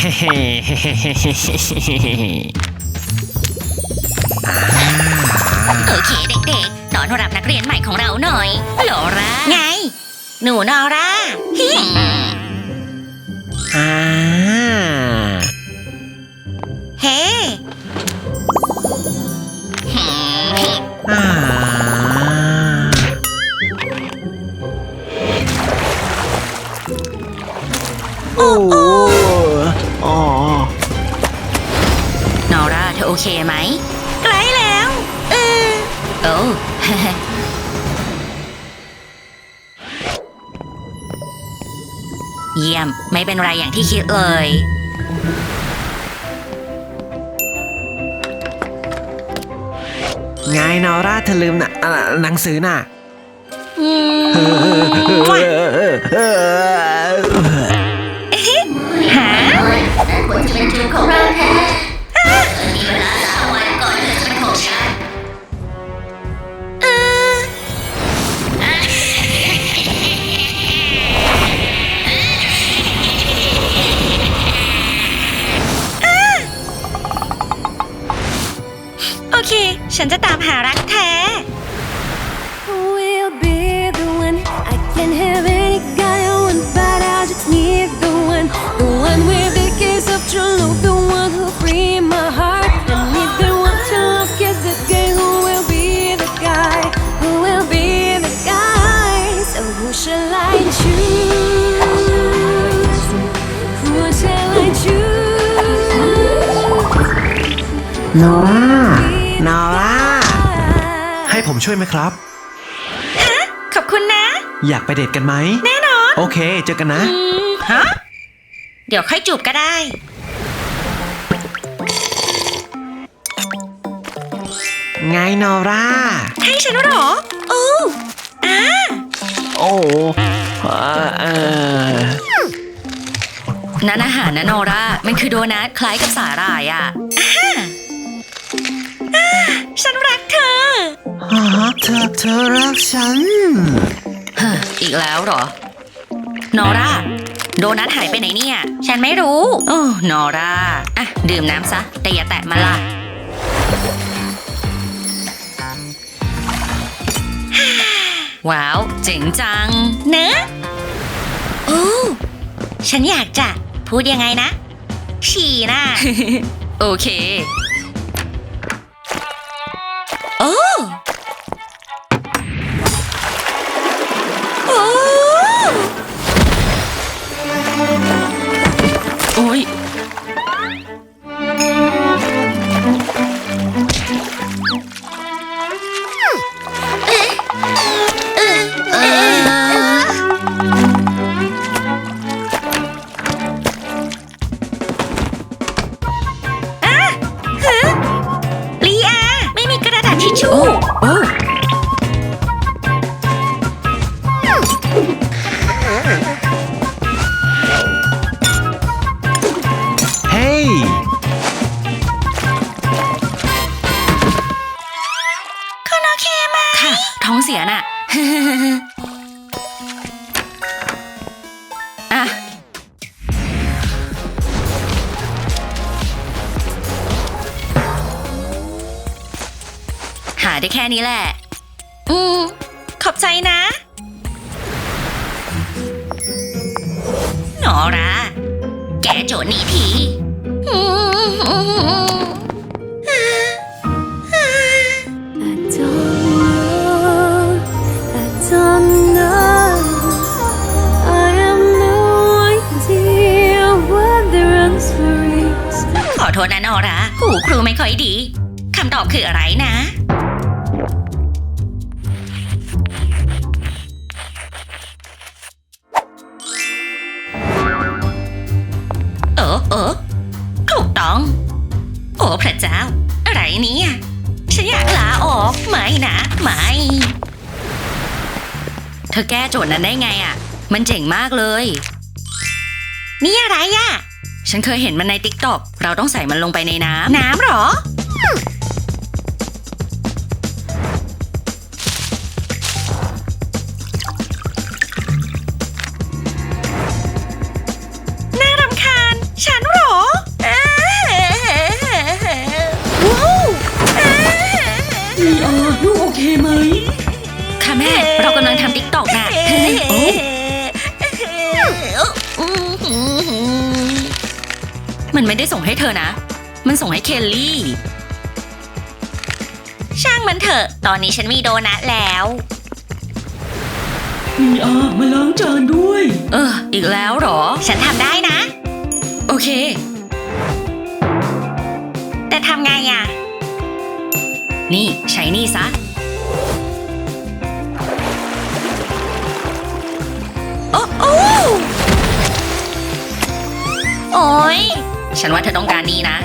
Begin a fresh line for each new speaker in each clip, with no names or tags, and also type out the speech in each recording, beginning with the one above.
โอเคเด็กๆ ตอนรับนักเรียนใหม่ของเราหน่อยโลราไง หนูนอร่าฮิ
อ่า
เฮ้
อ่า
เยี่ยม ไม่เป็นไรอย่างที่คิดเลย
ไงนอร่าเธอลืมนะอะหนังสือน่ะ
อืมหา
ควรจะเป็นคิวของเราแท้
I can have any guy I want, but I just need the one. The one with the kiss of true love, the one who free my heart. I need the one to love, guess the guy who will be the guy, who will be the guy. So who shall I choose? Who shall I choose?
นอร่านอร่าให้ผมช่วยไหมครับ
ขอบคุณนะ
อยากไปเดทกันไหม
แน่นอน
โอเค เจอกันนะ
อืมฮะ เดี๋ยวค่อยจูบก็ได้
ไงนอร่า
ให้ฉันเหรอโอ้อ่า
โอ้เอ่อเอ่อ
นั่นอาหารนะโนรามันคือโดนัทคล้ายกับสาหร่ายอะอ่าอ่าฉันรักเธอ
ฮะเธอเธอรักฉัน
ฮะ อีกแล้วเหรอโนราโดนัทหายไปไหนเนี่ย ฉันไม่รู้โอ้โนราอะ ดื่มน้ำซะ แต่อย่าแตะมันล่ะว้าว เจ๋งจัง เนอะโอ้ฉันอยากจะ พูดยังไงนะ ฉี่น่ะโอเค โอ้โอ้ อะหาได้แค่นี้แหละ อืม ขอบใจนะ หนอรา แกโจทย์นี้ที ครูไม่ค่อยดีคำตอบคืออะไรนะ เออเออถูกต้อง โอ้พระเจ้า อะไรเนี่ยฉันอยากลาออกไม่นะไม่เธอแก้โจทย์นั้นได้ไงอะ่ะ มันเจ๋งมากเลย นี่อะไรอะ่ะ ฉันเคยเห็นมันในติ๊กต็อกเราต้องใส่มันลงไปในน้ำน้ำเหรอน่ารำคาญฉันเหรอ
มันไม่ได้ส่งให้เธอนะ มันส่งให้เคลลี่
ช่างมันเถอะ ตอนนี้ฉันมีโดนัทแล้ว
มีอามาล้างจานด้วย
เออ อีกแล้วเหรอ
ฉันทำได้นะ
โอเค
แต่ทำไงอะ
นี่ ใช้นี่ซะ
โอ้โอ้โอ้ย
ฉันว่าเธอต้องการนี่นะ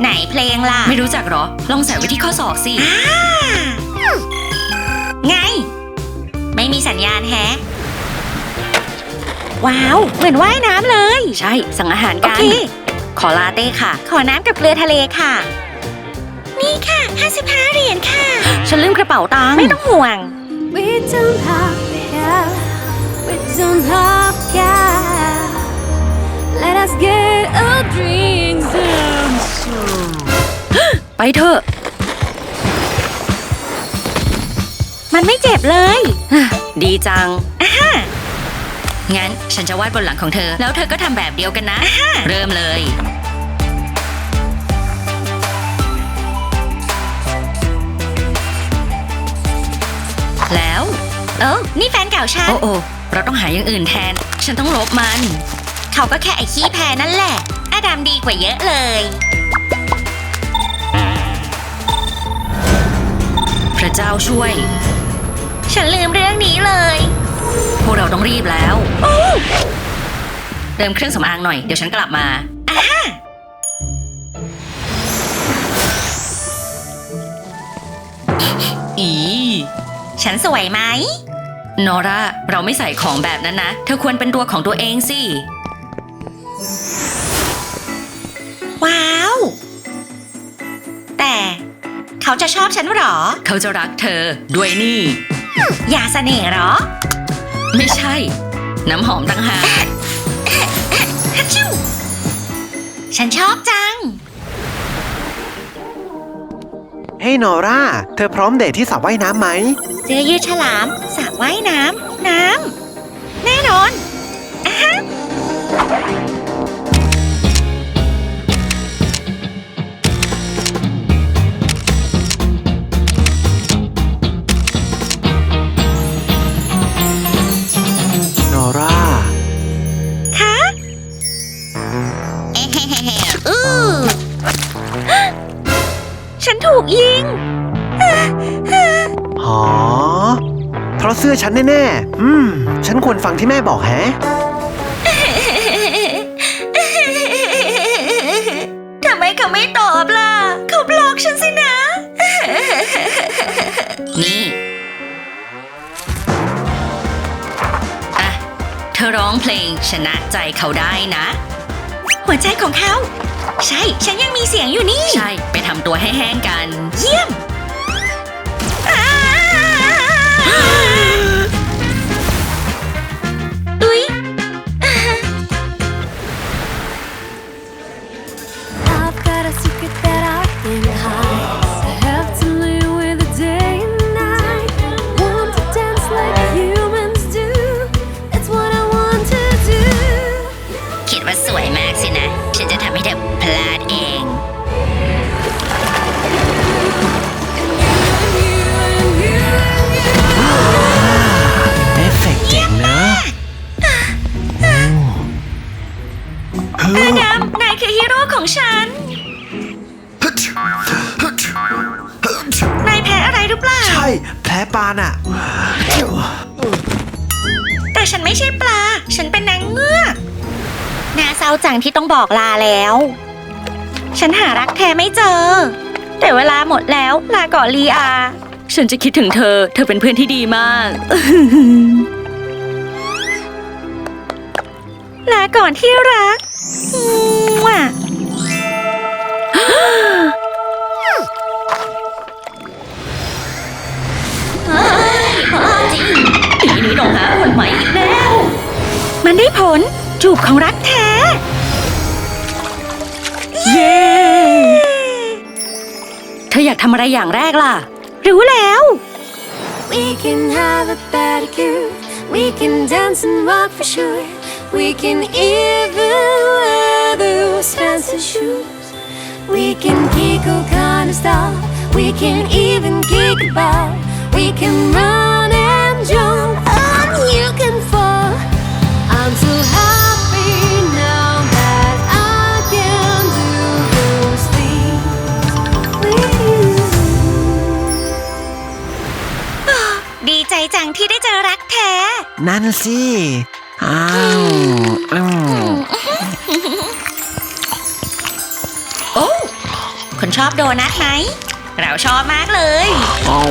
ไหนเพลงล่ะ
ไม่รู้จักเหรอ ลองใส่ไว้ที่ข้อศอกสิ
อ่าไง ไม่มีสัญญาณแฮะ ว้าว เหมือนว่ายน้ำเลย
ใช่ สั่งอาหาร
โอ
กัน
เค
ขอลาเต้ค่ะ
ขอน้ำกับเกลือทะเลค่ะ นี่ค่ะ55เหรียญค่ะ
ฉันลืมกระเป๋าตังค์
ไม่ต้องห่วง
We don't have care. We don't have care. Let us get a drink and
ไปเถอะ
มันไม่เจ็บเลย
ดีจัง งั้นฉันจะวาดบนหลังของเธอ แล้วเธอก็ทำแบบเดียวกันนะ เริ่มเลย แล้ว
เอ้านี่แฟนเก่าฉัน
โอ้โอ้เราต้องหาอย่างอื่นแทน ฉันต้องลบมัน
เขาก็แค่ไอ้ขี้แพ้นั่นแหละ อาดัมดีกว่าเยอะเลย
พระเจ้าช่วย
ฉันลืมเรื่องนี้เลย
พวกเราต้องรีบแล้วเติมเครื่องสำอางหน่อย เดี๋ยวฉันกลับมาอี
ฉันสวยไหม
นอร่า เราไม่ใส่ของแบบนั้นนะ เธอควรเป็นตัวของตัวเองสิ
ว้าว แต่เขาจะชอบฉันเหรอ
เขาจะรักเธอด้วยนี่
อย่าเสน่ห์เหรอ
ไม่ใช่ น้ำหอมต่างหาก
ฮัชชิวฉันชอบจัง
เฮ้ยนอร่า เธอพร้อมเดทที่สระว่ายน้ำไหม
เสื้อยืดฉลามสระว่ายน้ำ น้ำ แน่นอนอะฮะ เสื้
อฉันแน่ๆ อืม ฉันควรฟังที่แม่บอกแฮะ
ทำไมเขาไม่ตอบล่ะ เขาบล็อกฉันสินะ
นี่อะเธอร้องเพลงชนะใจเขาได้นะ
หัวใจของเขา ใช่ ฉันยังมีเสียงอยู่นี่
ใช่ ไปทำตัวให้แห้งกัน
เยี่ยม คือฮีโร่ของฉัน นายแพ้อะไรหรือเปล่า
ใช่ แพ้ปานอะ
แต่ฉันไม่ใช่ปลา ฉันเป็นนางเงือกน่าเศร้าจังที่ต้องบอกลาแล้ว ฉันหารักแท้ไม่เจอ แต่เวลาหมดแล้วลาก่อนลีอา
ฉันจะคิดถึงเธอ เธอเป็นเพื่อนที่ดีมาก
ลาก่อนที่รัก มั่ว
จริงปีนี้ต้องหาคนใหม่อีกแล้ว
มันได้ผล จูบของรักแท้
เย้ เธออยากทำอะไรอย่างแรกล่ะ
รู้แล้ว
We can have a pedicure. We can dance and rock for sure. We can even wear those fancy shoes. We can kick all kind of stuff. We can even kick about. We can run and jump, and you can fall. I'm so happy now that I can do those things with you.
ดีใจจังที่ได้เจอรักแท้
นั่นสิอ้าวอืม
คนชอบโดนัทไหม เราชอบมากเลย
อ้าว